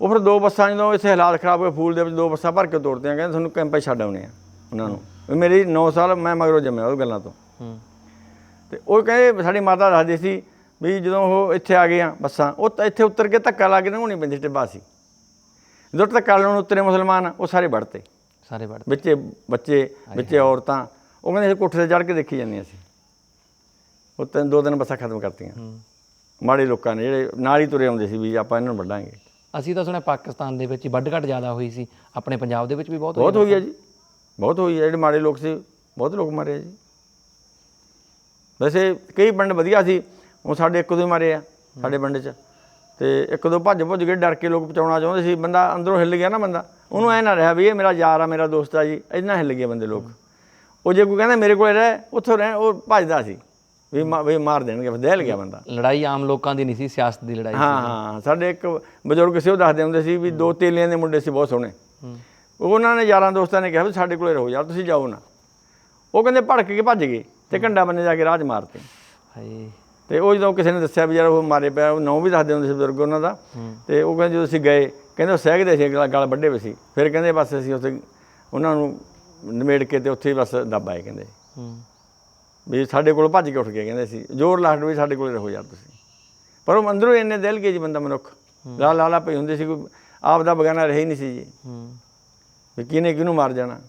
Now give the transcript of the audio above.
ਉਹ ਫਿਰ ਦੋ ਬੱਸਾਂ ਜਦੋਂ ਇੱਥੇ ਹਾਲਾਤ ਖਰਾਬ ਹੋਏ ਫੂਲ ਦੇ ਵਿੱਚ ਦੋ ਬੱਸਾਂ ਭਰ ਕੇ ਤੋੜਦੇ ਆ ਕਹਿੰਦੇ ਤੁਹਾਨੂੰ ਕੈਂਪੇ ਛੱਡ ਆਉਣੇ ਆ ਉਹਨਾਂ ਨੂੰ। ਮੇਰੀ 9 ਸਾਲ ਮੈਂ ਮਗਰੋਂ ਜੰਮਿਆ ਉਹ ਗੱਲਾਂ ਤੋਂ। ਤੇ ਉਹ ਕਹਿੰਦੇ ਸਾਡੀ ਮਾਤਾ ਦੱਸਦੀ ਸੀ ਵੀ ਜਦੋਂ ਉਹ ਇੱਥੇ ਆ ਗਏ ਆ ਬੱਸਾਂ ਉਹ ਤਾਂ ਇੱਥੇ ਉਤਰ ਕੇ ਧੱਕਾ ਲਾ ਕੇ ਲੰਘਾਉਣੀ ਪੈਂਦੀ ਟਿੱਬਾ ਸੀ। ਜਦੋਂ ਧੱਕਾ ਲਾਉਣ ਉਤਰੇ ਮੁਸਲਮਾਨ ਉਹ ਸਾਰੇ ਵੜਤੇ। ਸਾਰੇ ਵੜ ਵਿੱਚੇ ਬੱਚੇ ਵਿੱਚੇ ਔਰਤਾਂ ਉਹ ਕਹਿੰਦੇ ਕੋਠੇ ਤੇ ਚੜ੍ਹ ਕੇ ਦੇਖੀ ਜਾਂਦੀਆਂ ਸੀ। ਉਹ ਤਿੰਨ ਦੋ ਦਿਨ ਬੱਸਾਂ ਖਤਮ ਕਰਤੀਆਂ। ਮਾੜੇ ਲੋਕਾਂ ਨੇ ਜਿਹੜੇ ਨਾਲ ਹੀ ਤੁਰੇ ਆਉਂਦੇ ਸੀ ਵੀ ਆਪਾਂ ਇਹਨਾਂ ਨੂੰ ਵੱਢਾਂਗੇ। ਅਸੀਂ ਤਾਂ ਸੁਣਿਆ ਪਾਕਿਸਤਾਨ ਦੇ ਵਿੱਚ ਹੀ ਵੱਢ ਘੱਟ ਜ਼ਿਆਦਾ ਹੋਈ ਸੀ ਆਪਣੇ ਪੰਜਾਬ ਦੇ ਵਿੱਚ ਵੀ ਬਹੁਤ ਹੋਈ ਬਹੁਤ ਹੋਈ ਹੈ ਜੀ ਬਹੁਤ ਹੋਈ ਹੈ ਜਿਹੜੇ ਮਾੜੇ ਲੋਕ ਸੀ ਬਹੁਤ ਲੋਕ ਮਾਰੇ ਆ ਜੀ। ਵੈਸੇ ਕਈ ਪਿੰਡ ਵਧੀਆ ਸੀ ਉਹ ਸਾਡੇ ਇੱਕ ਦੋ ਹੀ ਮਾਰੇ ਆ ਸਾਡੇ ਪਿੰਡ 'ਚ। ਤੇ ਇੱਕ ਦੋ ਭੱਜ ਭੁੱਜ ਕੇ ਡਰ ਕੇ ਲੋਕ ਬਚਾਉਣਾ ਚਾਹੁੰਦੇ ਸੀ ਬੰਦਾ ਅੰਦਰੋਂ ਹਿੱਲ ਗਿਆ ਨਾ ਬੰਦਾ ਉਹਨੂੰ ਐ ਨਾ ਰਿਹਾ ਵੀ ਇਹ ਮੇਰਾ ਯਾਰ ਆ ਮੇਰਾ ਦੋਸਤ ਆ ਜੀ ਇੰਨਾ ਹਿੱਲ ਗਏ ਬੰਦੇ ਲੋਕ। ਉਹ ਜੇ ਕੋਈ ਕਹਿੰਦਾ ਮੇਰੇ ਕੋਲੇ ਰਹਿ ਉੱਥੋਂ ਰਹਿ ਉਹ ਭੱਜਦਾ ਸੀ। ਵੀ ਮਾ- ਵੀ ਮਾਰ ਦੇਣਗੇ ਫਿਰ ਦਹਿਲ ਗਿਆ ਬੰਦਾ। ਲੜਾਈ ਆਮ ਲੋਕਾਂ ਦੀ ਨਹੀਂ ਸੀ ਸਿਆਸਤ ਦੀ ਲੜਾਈ ਹਾਂ ਹਾਂ ਸਾਡੇ ਇੱਕ ਬਜ਼ੁਰਗ ਸੀ ਉਹ ਦੱਸਦੇ ਹੁੰਦੇ ਸੀ ਵੀ ਦੋ ਤੇਲੀਆਂ ਦੇ ਮੁੰਡੇ ਸੀ ਬਹੁਤ ਸੋਹਣੇ। ਉਹਨਾਂ ਨੇ ਯਾਰਾਂ ਦੋਸਤਾਂ ਨੇ ਕਿਹਾ ਵੀ ਸਾਡੇ ਕੋਲੇ ਰਹੋ ਯਾਰ ਤੁਸੀਂ ਜਾਓ ਨਾ। ਉਹ ਕਹਿੰਦੇ ਭੜਕ ਕੇ ਭੱਜ ਗਏ ਤੇ ਕੰਡਾ ਬੰਨੇ ਜਾ ਕੇ ਰਾਜ ਮਾਰਤੇ। ਹਾਏ। ਤੇ ਉਹ ਜਦੋਂ ਕਿਸੇ ਨੇ ਦੱਸਿਆ ਵੀ ਯਾਰ ਉਹ ਮਾਰੇ ਪਿਆ ਉਹ ਨਾਂ ਵੀ ਦੱਸਦੇ ਹੁੰਦੇ ਸੀ ਬਜ਼ੁਰਗ ਉਹਨਾਂ ਦਾ। ਤੇ ਉਹ ਕਹਿੰਦੇ ਜਦੋਂ ਅਸੀਂ ਗਏ ਕਹਿੰਦੇ ਉਹ ਸਹਿਗਦੇ ਸੀ ਗਲ ਗਲ ਵੱਡੇ ਵੇ ਸੀ। ਫਿਰ ਕਹਿੰਦੇ ਬਸ ਅਸੀਂ ਉੱਥੇ ਉਹਨਾਂ ਨੂੰ ਨਿਮੇੜ ਕੇ ਤੇ ਉੱਥੇ ਬਸ ਦੱਬ ਆਏ ਕਹਿੰਦੇ। ਹੂੰ। ਵੀ ਸਾਡੇ ਕੋਲ ਭੱਜ ਕੇ ਉੱਠ ਗਏ ਕਹਿੰਦੇ ਸੀ ਜ਼ੋਰ ਲਾਹਟ ਵੀ ਸਾਡੇ ਕੋਲੇ ਰਹੋ ਯਾਰ ਤੁਸੀਂ। ਪਰ ਉਹ ਅੰਦਰੋਂ ਇੰਨੇ ਦਿਲ ਕੇ ਜੀ ਬੰਦਾ ਮਨੁੱਖ। ਲਾ ਲਾਲਾ ਪਈ ਹੁੰਦੀ ਸੀ ਕੋਈ ਆਪ ਦਾ ਬਗਾਨਾ ਰਹੇ ਨਹੀਂ ਸੀ ਜੀ। ਹੂੰ। ਵੀ ਕਿਹਨੇ ਕਿਹਨੂੰ ਮਾਰ ਜਾਣਾ?